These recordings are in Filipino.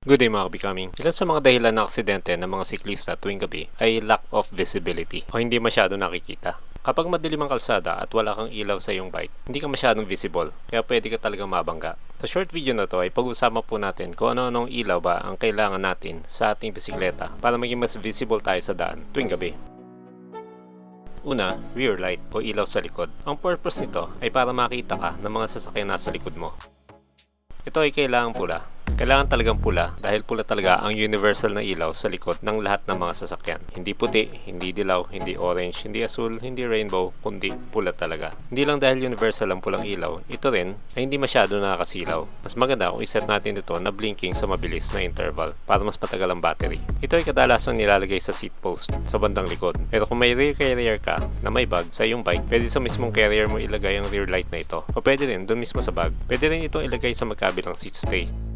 Good day mga kabicoming. Ilan sa mga dahilan ng aksidente ng mga siklista tuwing gabi ay lack of visibility o hindi masyado nakikita. Kapag madilim ang kalsada at wala kang ilaw sa iyong bike, hindi ka masyadong visible, kaya pwede ka talagang mabangga. Sa short video na to ay pag-usapan po natin kung ano-anong ilaw ba ang kailangan natin sa ating bisikleta para maging mas visible tayo sa daan tuwing gabi. Una, rear light o ilaw sa likod. Ang purpose nito ay para makita ka ng mga sasakyan nasa likod mo. Ito ay kailangan pula. Kailangan talagang pula dahil pula talaga ang universal na ilaw sa likod ng lahat ng mga sasakyan. Hindi puti, hindi dilaw, hindi orange, hindi asul, hindi rainbow, kundi pula talaga. Hindi lang dahil universal ang pulang ilaw, ito rin ay hindi masyado nakakasilaw. Mas maganda kung iset natin ito na blinking sa mabilis na interval para mas matagal ang battery. Ito ay kadalasang nilalagay sa seat post sa bandang likod. Pero kung may rear carrier ka na may bag sa iyong bike, pwede sa mismong carrier mo ilagay ang rear light na ito. O pwede rin doon mismo sa bag. Pwede rin itong ilagay sa magkabilang seat stay.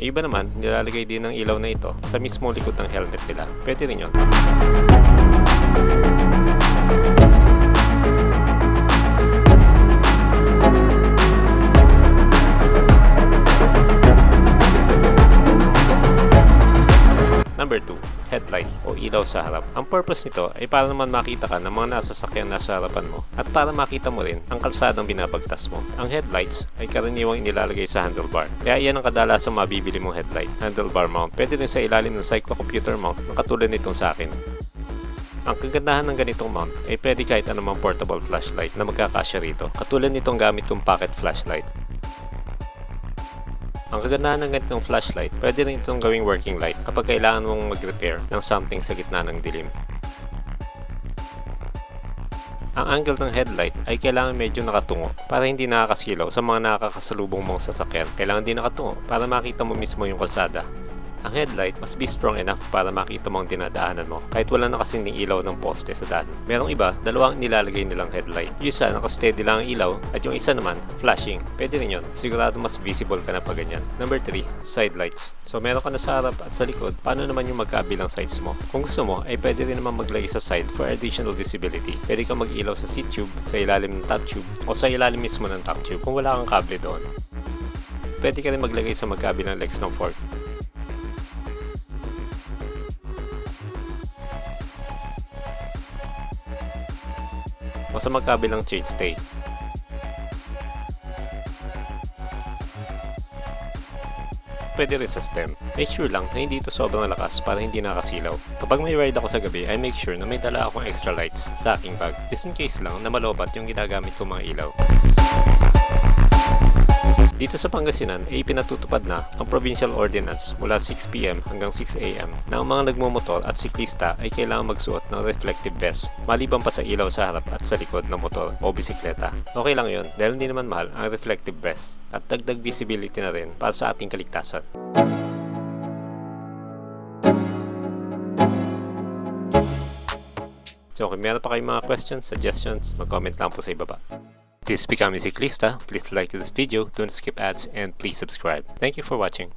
Yung iba naman, nilalagay din ng ilaw na ito sa mismo likod ng helmet nila. Pwede rin yun. Ilaw sa harap. Ang purpose nito ay para naman makita ka ng mga nasa sasakyan nasa harapan mo at para makita mo rin ang kalsadang binabagtas mo. Ang headlights ay karaniwang inilalagay sa handlebar. Kaya iyan ang kadalasang mabibili mong headlight, handlebar mount. Pwede rin sa ilalim ng cyclocomputer mount na katulad nitong sa akin. Ang kagandahan ng ganitong mount ay pwede kahit anumang portable flashlight na magkakasya rito. Katulad nitong gamit kong pocket flashlight. Ang kagandahan ng ganitong flashlight, pwede rin itong gawing working light kapag kailangan mong mag-repair ng something sa gitna ng dilim. Ang angle ng headlight ay kailangan medyo nakatungo para hindi nakakasilaw sa mga nakakasalubong mong sasakyan. Kailangan din nakatungo para makita mo mismo yung kalsada. Ang headlight must be strong enough para makita mo ang dinadaanan mo kahit wala na kasing ilaw ng poste sa daan. Merong iba, dalawang nilalagay nilang headlight. Yung isa nakasteady lang ang ilaw at yung isa naman flashing. Pwede rin yun. Sigurado mas visible ka na pag ganyan. Number 3, side lights. So meron ka na sa harap at sa likod, paano naman yung magkabilang sides mo? Kung gusto mo, ay pwede rin naman maglagay sa side for additional visibility. Pwede kang mag-ilaw sa seat tube, sa ilalim ng top tube, o sa ilalim mismo ng top tube kung wala kang kable doon. Pwede ka rin maglagay sa magkabilang legs ng fork. O sa magkabilang chain stay. Pwede rin sa stem. Make sure lang na hindi ito sobrang lakas para hindi nakasilaw. Kapag may ride ako sa gabi, I make sure na may dala akong extra lights sa aking bag. Just in case lang na malobat yung ginagamit kong mga ilaw. Dito sa Pangasinan ay pinatutupad na ang provincial ordinance mula 6pm hanggang 6am na ang mga nagmumotor at siklista ay kailangan magsuot ng reflective vest maliban pa sa ilaw sa harap at sa likod ng motor o bisikleta. Okay lang yon dahil hindi naman mahal ang reflective vest at dagdag visibility na rin para sa ating kaligtasan. So kung meron pa kayong mga questions, suggestions, mag-comment lang po sa ibaba. This become a Ciclista. Please like this video, don't skip ads, and please subscribe. Thank you for watching.